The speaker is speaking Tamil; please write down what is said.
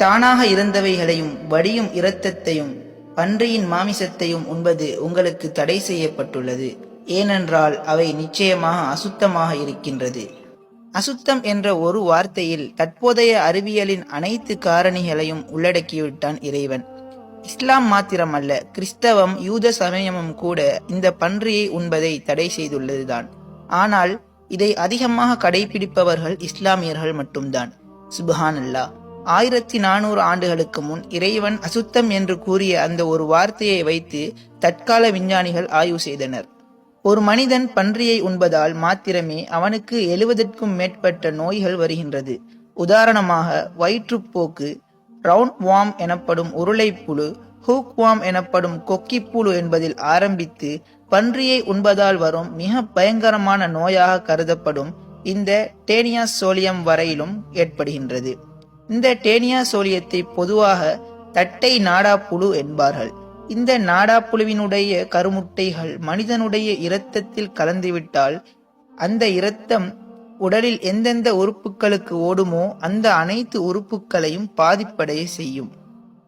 தானாக இறந்தவைகளையும் வடியும் இரத்தத்தையும் பன்றியின் மாமிசத்தையும் உண்பது உங்களுக்கு தடை செய்யப்பட்டுள்ளது. ஏனென்றால் அவை நிச்சயமாக அசுத்தமாக இருக்கின்றது. அசுத்தம் என்ற ஒரு வார்த்தையில் தற்போதைய அறிவியலின் அனைத்து காரணிகளையும் உள்ளடக்கிவிட்டான் இறைவன். இஸ்லாம் மாத்திரமல்ல கிறிஸ்தவம் யூத சமயமும் கூட இந்த பன்றியை உண்பதை தடை செய்துள்ளதுதான். ஆனால் இதை அதிகமாக கடைபிடிப்பவர்கள் இஸ்லாமியர்கள் மட்டும்தான். சுபஹான் அல்லாஹ் ஆயிரத்தி நானூறு ஆண்டுகளுக்கு முன் இறைவன் அசுத்தம் என்று கூறிய அந்த ஒரு வார்த்தையை வைத்து தற்கால விஞ்ஞானிகள் ஆய்வு செய்தனர். ஒரு மனிதன் பன்றியை உண்பதால் மாத்திரமே அவனுக்கு எழுவதற்கும் மேற்பட்ட நோய்கள் வருகின்றது. உதாரணமாக வயிற்றுப்போக்கு ரவுண்ட் வாம் எனப்படும் உருளைப்புழு ஹூக் வாம் எனப்படும் கொக்கிப்புழு என்பதில் ஆரம்பித்து பன்றியை உண்பதால் வரும் மிக பயங்கரமான நோயாக கருதப்படும் இந்த டேனியா சோலியம் வரையிலும் ஏற்படுகின்றது. இந்த டேனியா சோலியத்தை பொதுவாக தட்டை நாடாப்புழு என்பார்கள். இந்த நாடாப்புழுவினுடைய கருமுட்டைகள் மனிதனுடைய இரத்தத்தில் கலந்துவிட்டால் அந்த இரத்தம் உடலில் எந்தெந்த உறுப்புகளுக்கு ஓடுமோ அந்த அனைத்து உறுப்புகளையும் பாதிப்படைய செய்யும்.